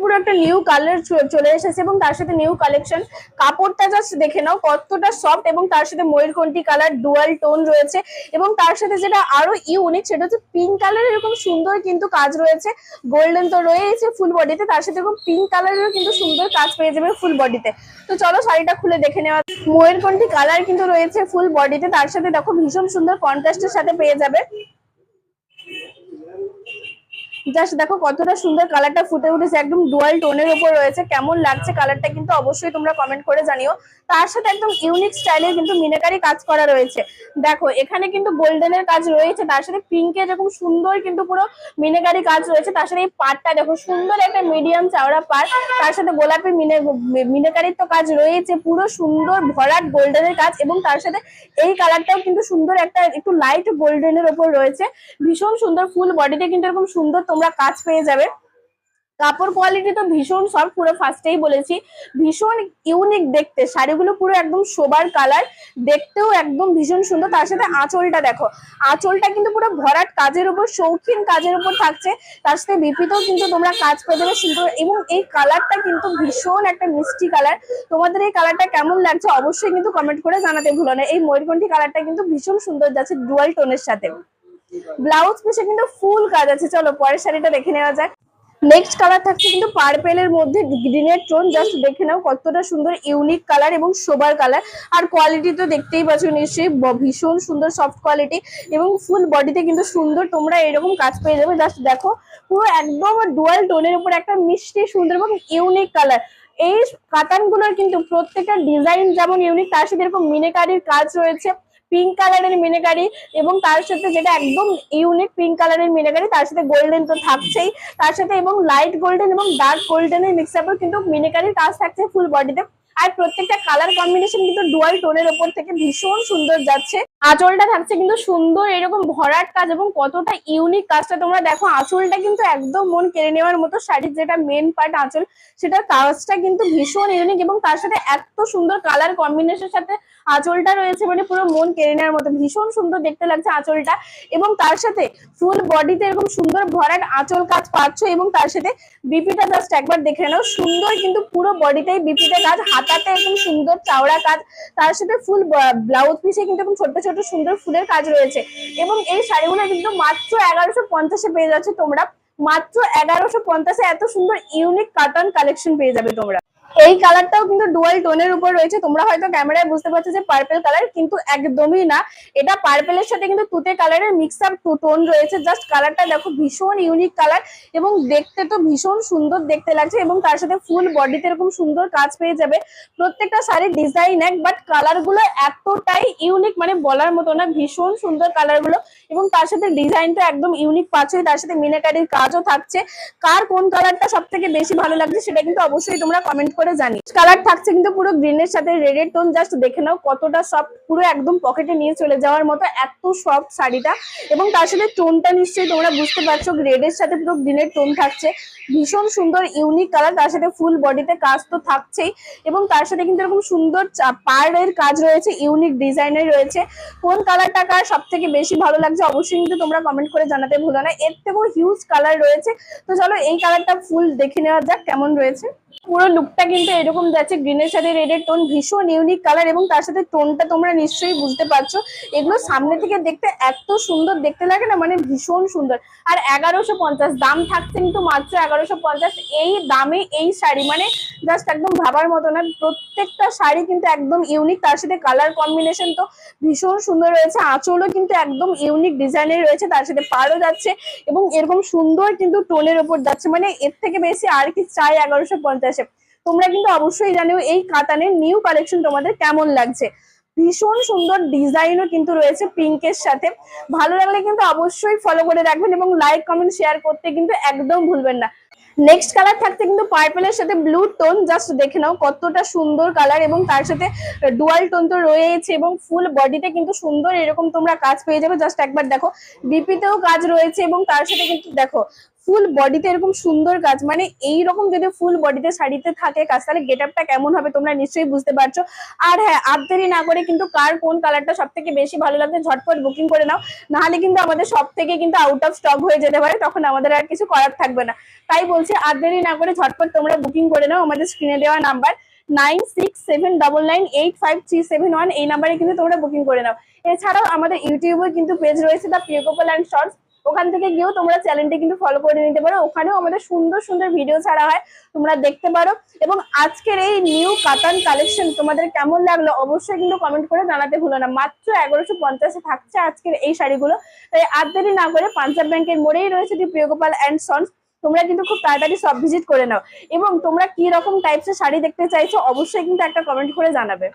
পুরো একটা new colour চলে এসেছে এবং তার সাথে নিউ কালেকশন কাপড়টা জাস্ট দেখে নাও, কতটা সফট এবং তার সাথে ময়ূরকণ্ঠী কালার ডুয়াল টোন রয়েছে এবং তার সাথে যেটা আরও ইউনিক সেটা হচ্ছে পিঙ্ক কালার এরকম সুন্দর কিন্তু কাজ রয়েছে। গোল্ডেন তো রয়েছে ফুল বডিতে তার সাথে এরকম পিঙ্ক কালারেরও কিন্তু সুন্দর কাজ পেয়ে যাবে ফুল বডিতে তো। চলো শাড়িটা খুলে দেখে নেওয়া। ময়ূরকণ্ঠী কালার কিন্তু রয়েছে ফুল বডিতে তার সাথে দেখো ভীষণ সুন্দর কন্ট্রাস্টের সাথে পেয়ে যাবে। জাস্ট দেখো কতটা সুন্দর কালারটা ফুটে উঠেছে, একদম ডুয়াল টোনের উপর রয়েছে। কেমন লাগছে কালারটা কিন্তু অবশ্যই তোমরা কমেন্ট করে জানিও। তার সাথে একদম ইউনিক স্টাইলের কিন্তু মিনাকারি কাজ করা রয়েছে। দেখো, এখানে কিন্তু গোল্ডেনের কাজ রয়েছে, তার সাথে পিঙ্কের এরকম সুন্দর কিন্তু পুরো মিনাকারি কাজ রয়েছে। তার সাথে এই পাটটা দেখো, সুন্দর একটা মিডিয়াম চাওড়া পাট তার সাথে গোলাপি মিনে মিনাকারির তো কাজ রয়েছে, পুরো সুন্দর ভরাট গোল্ডেনের কাজ এবং তার সাথে এই কালারটাও কিন্তু সুন্দর একটা একটু লাইট গোল্ডেনের ওপর রয়েছে। ভীষণ সুন্দর ফুল বডিতে কিন্তু এরকম সুন্দর তোমরা কাজ পেয়ে যাবে। কাপড় কোয়ালিটি তো ভীষণ সফট পুরো ফার্স্টেই বলেছি। ভীষণ ইউনিক দেখতে, শাড়িগুলো পুরো একদম সোবার কালার দেখতেও একদম ভীষণ সুন্দর। তার সাথে আঁচলটা দেখো, আঁচলটা কিন্তু পুরো ভরাট কাজের উপর, শৌখিন কাজের উপর থাকছে। তার সাথে বিপিতেও কিন্তু তোমরা কাজ পেয়ে যাবে সুন্দর, এবং এই কালারটা কিন্তু ভীষণ একটা মিষ্টি কালার তোমাদের এই কালারটা কেমন লাগছে অবশ্যই কিন্তু কমেন্ট করে জানাতে ভুলো না। এই ময়ূরকণ্ঠী কালারটা কিন্তু ভীষণ সুন্দর যাচ্ছে ডুয়াল টোনের সাথে। ব্লাউজ পিসে কিন্তু ফুল কাজ আছে। চলো পরের শাড়িটা দেখে নেওয়া যাক। নেক্সট কালার থাকছে কিন্তু পার্পেলের মধ্যে গ্রিনের টোন জাস্ট দেখে নাও কতটা সুন্দর ইউনিক কালার এবং সোবার কালার আর কোয়ালিটি তো দেখতেই পাচ্ছ নিশ্চয়ই ভীষণ সুন্দর সফট কোয়ালিটি এবং ফুল বডিতে কিন্তু সুন্দর তোমরা এরকম কাজ পেয়ে যাবে। জাস্ট দেখো, পুরো একদম ডুয়াল টোনের উপর একটা মিষ্টি, সুন্দর এবং ইউনিক কালার এই কাতানগুলোর কিন্তু প্রত্যেকটা ডিজাইন যেমন ইউনিক তার সাথে এরকম মিনেকারির কাজ রয়েছে। পিঙ্ক কালারের মিনেকারি এবং তার সাথে যেটা একদম ইউনিক পিঙ্ক কালারের মিনেকারি, তার সাথে গোল্ডেন তো থাকছেই। তার সাথে এবং লাইট গোল্ডেন এবং ডার্ক গোল্ডেনের মিক্স আপেও কিন্তু মিনেকারির কাজ থাকছে ফুল বডিতে আর প্রত্যেকটা কালার কম্বিনেশন কিন্তু ডুয়াল টোনের ওপর থেকে ভীষণ সুন্দর যাচ্ছে। আঁচলটা থাকছে কিন্তু সুন্দর, এরকম ভরাট কাজ এবং কতটা ইউনিক কাজটা তোমরা দেখো, আঁচলটা কিন্তু একদম মন কেড়ে নেওয়ার মতো শাড়ির যেটা মেন পার্ট আঁচল সেটা কাজটা কিন্তু ভীষণ ইউনিক এবং তার সাথে এত সুন্দর কালার কম্বিনেশনের সাথে আঁচলটা রয়েছে মানে পুরো মন কেড়ে নেওয়ার মতো, ভীষণ সুন্দর দেখতে লাগছে আঁচলটা। এবং তার সাথে ফুল বডিতে এরকম সুন্দর ভরাট আঁচল কাজ পাচ্ছ এবং তার সাথে বিপিটা জাস্ট একবার দেখে নাও। সুন্দর কিন্তু পুরো বডিতেই বিপিতে কাজ, হাতাতে এরকম সুন্দর চাওড়া কাজ। তার সাথে ফুল ব্লাউজ পিসে কিন্তু এরকম ছোট ছোট সুন্দর ফুলের কাজ রয়েছে। এবং এই শাড়িগুলো কিন্তু মাত্র এগারোশো পঞ্চাশে পেয়ে যাচ্ছে তোমরা। মাত্র এগারোশো পঞ্চাশে এত সুন্দর ইউনিক কাটন কালেকশন পেয়ে যাবে তোমরা। এই কালারটাও কিন্তু ডুয়াল টোনের উপর রয়েছে। তোমরা হয়তো ক্যামেরায় বুঝতে পারছ যে পার্পেল কালার কিন্তু একদমই না। এটা পার্পেলের সাথে কিন্তু তুতে কালারের মিক্স আপ টু টোন রয়েছে। জাস্ট কালারটা দেখো, ভীষণ ইউনিক কালার এবং দেখতে তো ভীষণ সুন্দর দেখতে লাগছে এবং তার সাথে ফুল বডিতে এরকম সুন্দর কাজ পেয়ে যাবে। প্রত্যেকটা শাড়ির ডিজাইন এক বাট কালারগুলো এতটাই ইউনিক মানে বলার মতো না, ভীষণ সুন্দর কালারগুলো এবং তার সাথে ডিজাইনটা একদম ইউনিক পাচ্ছই। তার সাথে মিনাকারির কাজও থাকছে। কার কোন কালারটা সব থেকে বেশি ভালো লাগছে সেটা কিন্তু অবশ্যই তোমরা কমেন্ট করে জানি কালার থাকছে কিন্তু পুরো গ্রিনের সাথে রেডের টোন জাস্ট দেখে নাও কতটা সফট পুরো একদম পকেটে নিয়ে চলে যাওয়ার মতো এত সফট শাড়িটা। এবং তার সাথে টোনটা নিশ্চয়ই তোমরা বুঝতে পারছ রেডের সাথে পুরো গ্রিনের টোন থাকছে। ভীষণ সুন্দর ইউনিক কালার তার সাথে ফুল বডিতে কাজ তো থাকছেই। এবং তার সাথে কিন্তু এরকম সুন্দর পাড়ের কাজ রয়েছে ইউনিক ডিজাইনের রয়েছে। কোন কালারটা কার সব থেকে বেশি ভালো লাগছে অবশ্যই কিন্তু তোমরা কমেন্ট করে জানাতে ভুলো না। এর থেকেও হিউজ কালার রয়েছে। তো চলো এই কালারটা ফুল দেখে নেওয়া যাক কেমন রয়েছে। পুরো লুকটা কিন্তু এরকম যাচ্ছে গ্রিনের সাথে রেডের টোন ভীষণ ইউনিক কালার এবং তার সাথে টোনটা তোমরা নিশ্চয়ই বুঝতে পারছ। এগুলো সামনে থেকে দেখতে এত সুন্দর, দেখতে লাগে না? মানে ভীষণ সুন্দর। আর এগারোশো পঞ্চাশ, দাম থাকছে কিন্তু মাত্র এগারোশো পঞ্চাশ। এই দামে এই শাড়ি মানে জাস্ট একদম ভাবার মতো না, প্রত্যেকটা শাড়ি কিন্তু একদম ইউনিক তার সাথে কালার কম্বিনেশন তো ভীষণ সুন্দর রয়েছে, আঁচলও কিন্তু একদম ইউনিক ডিজাইনের রয়েছে, তার সাথে পাড়ও যাচ্ছে এবং এরকম সুন্দর কিন্তু টোনের ওপর যাচ্ছে। মানে এর থেকে বেশি আর কি চাই এগারোশো পঞ্চাশে তোমরা কিন্তু অবশ্যই জানো এই কাতানের নিউ কালেকশন তোমাদের কেমন লাগছে। ভীষণ সুন্দর ডিজাইনও কিন্তু রয়েছে পিঙ্কের সাথে। ভালো লাগলে কিন্তু অবশ্যই ফলো করে রাখবেন এবং লাইক কমেন্ট শেয়ার করতে কিন্তু একদম ভুলবেন না। নেক্সট কালার থাকছে কিন্তু পার্পেলের সাথে ব্লু টোন জাস্ট দেখে নাও কতটা সুন্দর কালার এবং তার সাথে ডুয়াল টোন তো রয়েছে এবং ফুল বডিতে কিন্তু সুন্দর এরকম তোমরা কাজ পেয়ে যাবে। জাস্ট একবার দেখো। বিপিতেও কাজ রয়েছে এবং তার সাথে কিন্তু দেখো ফুল বডিতে এরকম সুন্দর কাজ মানে এই রকম যদি ফুল বডিতে শাড়িতে থাকে কাজ, তাহলে গেট আপটা কেমন হবে তোমরা নিশ্চয়ই বুঝতে পারছ। আর হ্যাঁ আর না করে কিন্তু কার কোন কালারটা সব থেকে বেশি ভালো লাগছে ঝটপট বুকিং করে নাও। নাহলে কিন্তু আমাদের সব থেকে কিন্তু আউট অফ স্টক হয়ে যেতে পারে, তখন আমাদের আর কিছু করার থাকবে না। তাই বলছি আর না করে ঝটপট তোমরা বুকিং করে নাও আমাদের স্ক্রিনে দেওয়া number nine six seven double nine eight five three seven one এই নাম্বারে কিন্তু তোমরা বুকিং করে নাও। এছাড়াও আমাদের ইউটিউবে কিন্তু পেজ রয়েছে দ্য প্রিয়কোপাল অ্যান্ড শর্টস ওখান থেকে গিয়েও তোমরা চ্যানেলটি কিন্তু ফলো করে নিতে পারো। ওখানেও আমাদের সুন্দর সুন্দর ভিডিও ছাড়া হয়, তোমরা দেখতে পারো। এবং আজকের এই নিউ কাতান কালেকশন তোমাদের কেমন লাগল অবশ্যই কিন্তু কমেন্ট করে জানাতে ভুলো না। মাত্র এগারোশো পঞ্চাশে থাকছে আজকের এই শাড়িগুলো। তাই আর দেরি না করে পাঞ্জাব ব্যাংকের মোড়েই রয়েছে দি প্রিয়গোপাল অ্যান্ড সন্স তোমরা কিন্তু খুব তাড়াতাড়ি সব ভিজিট করে নাও। এবং তোমরা কি রকম টাইপসের শাড়ি দেখতে চাইছো অবশ্যই কিন্তু একটা কমেন্ট করে জানাবে।